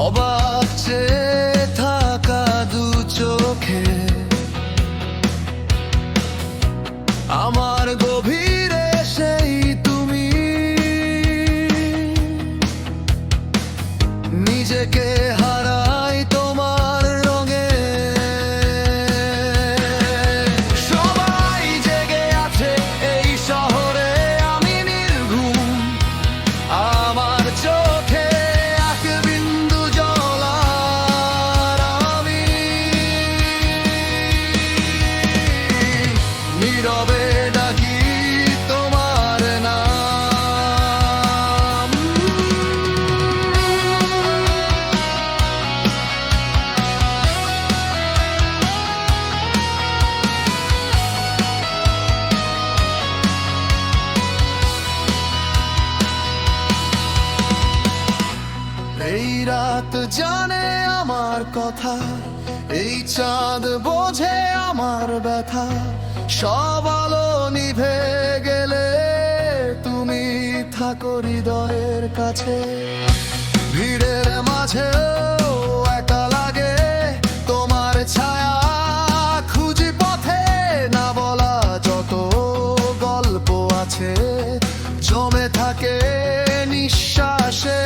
O bahçeye রাত জানে আমার কথা। এই চাঁদ বোঝে আমার ব্যথা। সব আলো নিভে গেলে তুমি থাকো হৃদয়ের কাছে। ভিড়ের মাঝেও জমে থাকে নিঃশ্বাসে